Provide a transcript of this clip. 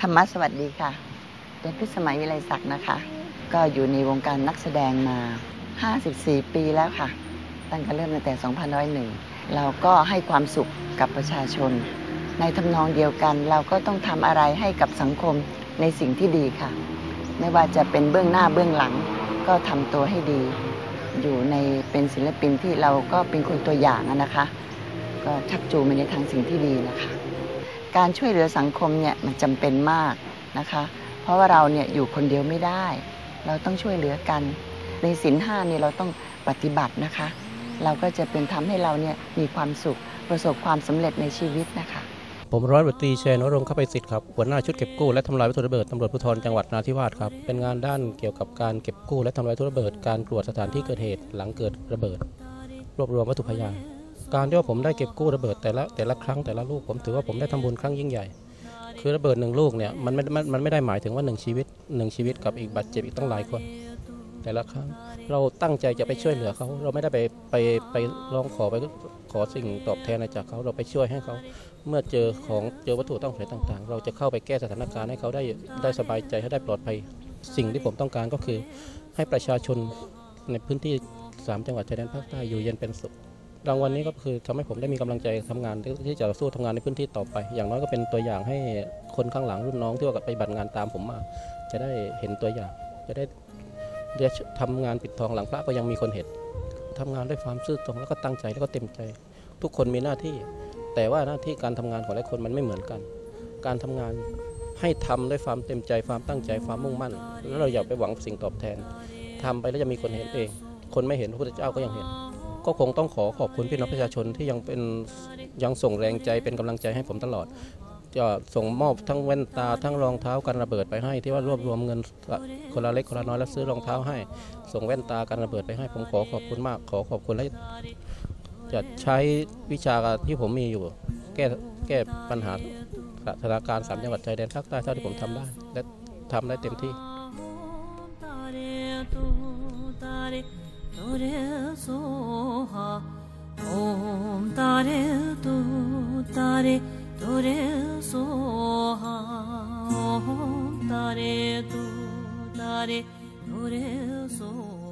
ธรรมะสวัสดีค่ะ เด็กพิสมัยวิไลศักดิ์นะคะ ก็อยู่ในวงการนักแสดงมา 54 ปีแล้วค่ะ ตั้งแต่เริ่มตั้งแต่2001 เราก็ให้ความสุขกับประชาชน ในทำนองเดียวกันเราก็ต้องทำอะไรให้กับสังคมในสิ่งที่ดีค่ะ ไม่ว่าจะเป็นเบื้องหน้าเบื้องหลัง ก็ทำตัวให้ดี อยู่ในเป็นศิลปินที่เราก็เป็นคนตัวอย่างนะคะ ก็ชักจูงไปในทางสิ่งที่ดีนะคะ การช่วยเหลือสังคมเนี่ยมันจำเป็นมากนะคะ เพราะว่าเราเนี่ยอยู่คนเดียวไม่ได้ เราต้องช่วยเหลือกัน ในศีลห้าเนี่ยเราต้องปฏิบัตินะคะ เราก็จะเป็นทำให้เราเนี่ยมีความสุขประสบความสำเร็จในชีวิตนะคะ ผมร้อยตำรวจตรีเชนรงเข้าไปสิทธิ์ครับหัวหน้าชุดเก็บกู้และทำลายวัตถุระเบิดตำรวจภูธรจังหวัดนาธิวาสครับเป็นงานด้านเกี่ยวกับการเก็บกู้และทำลายวัตถุระเบิดการตรวจสถานที่เกิดเหตุหลังเกิดระเบิด รวบรวมวัตถุพยาน การที่ว่าผมได้เก็บกู้ระเบิดแต่ละแต่ละครั้งแต่ละลูกผมถือว่าผมได้ทำบุญครั้งยิ่งใหญ่ คือระเบิดหนึ่งลูกเนี่ยมันไม่มันมันไม่ได้หมายถึงว่าหนึ่งชีวิตหนึ่งชีวิตกับอีกบาดเจ็บอีกตั้งหลายคนแต่ละครั้งเราตั้งใจจะไปช่วยเหลือเขา เราไม่ได้ไปไปไปร้องขอไปขอสิ่งตอบแทนอะไรจากเขาเราไปช่วยให้เขา เมื่อเจอของเจอวัตถุต้องสงสัยต่าง ๆ เราจะเข้าไปแก้สถานการณ์ให้เขาได้ได้สบายใจให้ได้ปลอดภัย สิ่งที่ผมต้องการก็คือ ให้ประชาชนในพื้นที่ 3 จังหวัดชายแดนภาคใต้อยู่เย็นเป็นสุข รางวัลนี้ก็คือทำให้ผมได้มีกำลังใจทำงานที่จะสู้ทำงานในพื้นที่ต่อไป อย่างน้อยก็เป็นตัวอย่างให้คนข้างหลังรุ่นน้องที่ว่าไปบัติงานตามผมมา จะได้เห็นตัวอย่าง จะได้เรียกทำงานปิดทองหลังพระก็ยังมีคนเห็นทำงานด้วยความซื่อตรงแล้วก็ตั้งใจแล้วก็เต็มใจ ทุกคนมีหน้าที่ แต่ว่าหน้าที่การทำงานของหลายคนมันไม่เหมือนกัน การทำงานให้ทำด้วยความเต็มใจความตั้งใจความมุ่งมั่น แล้วเราอย่าไปหวังสิ่งตอบแทนทำไปแล้วจะมีคนเห็นเอง คนไม่เห็นพระพุทธเจ้าก็ยังเห็น ก็คงต้องขอขอบคุณพี่น้องประชาชนที่ยังเป็นยังส่งแรงใจเป็นกำลังใจให้ผมตลอดจะส่งมอบทั้งแว่นตาทั้งรองเท้ากันระเบิดไปให้ ที่ว่ารวบรวมเงินคนละเล็กคนละน้อยแล้วซื้อรองเท้าให้ ส่งแว่นตากันระเบิดไปให้ ผมขอขอบคุณมาก ขอขอบคุณและจะใช้วิชาที่ผมมีอยู่ แก้แก้ปัญหาสถานการณ์สามจังหวัดชายแดนภาคใต้เท่าที่ผมทำได้ และทำได้เต็มที่ ha om tare tu tare do re so ha om tare tu tare do re so